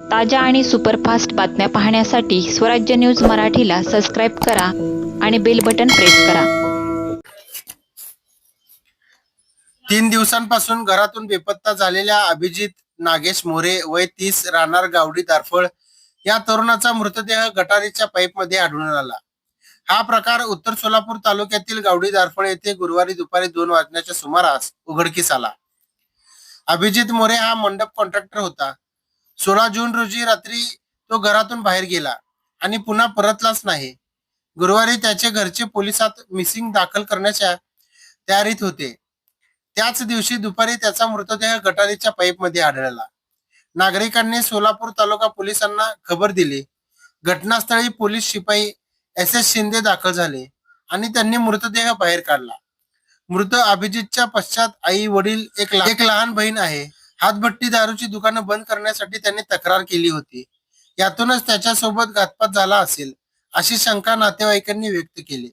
ताज्या आणि सुपरफास्ट बातम्या पाहण्यासाठी स्वराज्य न्यूज मराठीला सबस्क्राईब करा आणि बेल बटन प्रेस करा. तीन दिवसांपासून घरातून बेपत्ता झालेल्या अभिजित नागेश मोरे वय तीस राहणार गावडी दारफळ या तरुणाचा मृतदेह गटारीच्या पाईपमध्ये आढळून आला. हा प्रकार उत्तर सोलापूर तालुक्यातील गावडी दारफळ येथे गुरुवारी दुपारी दोन वाजण्याच्या सुमारास उघडकीस आला. अभिजित मोरे हा मंडप कॉन्ट्रॅक्टर होता. सोळा जून रोजी रात्री तो घरातून बाहेर गेला आणि पुन्हा परतलाच नाही. गुरुवारी त्याचे घरचे पोलिसात मिसिंग दाखल करण्याच्या तयारीत होते. त्याच दिवशी दुपारी त्याचा मृतदेह गटारीच्या पाईपमध्ये आढळला. नागरिकांनी सोलापूर तालुका पोलिसांना खबर दिली. घटनास्थळी पोलीस शिपाई एस एस शिंदे दाखल झाले आणि त्यांनी मृतदेह बाहेर काढला. मृत अभिजितच्या पश्चात आई वडील एक एक लहान बहीण आहे. हातभट्टी दारूची दुकानं बंद करण्यासाठी त्यांनी तक्रार केली होती. यातूनच त्याच्यासोबत घातपात झाला असेल अशी शंका नातेवाईकांनी व्यक्त केली.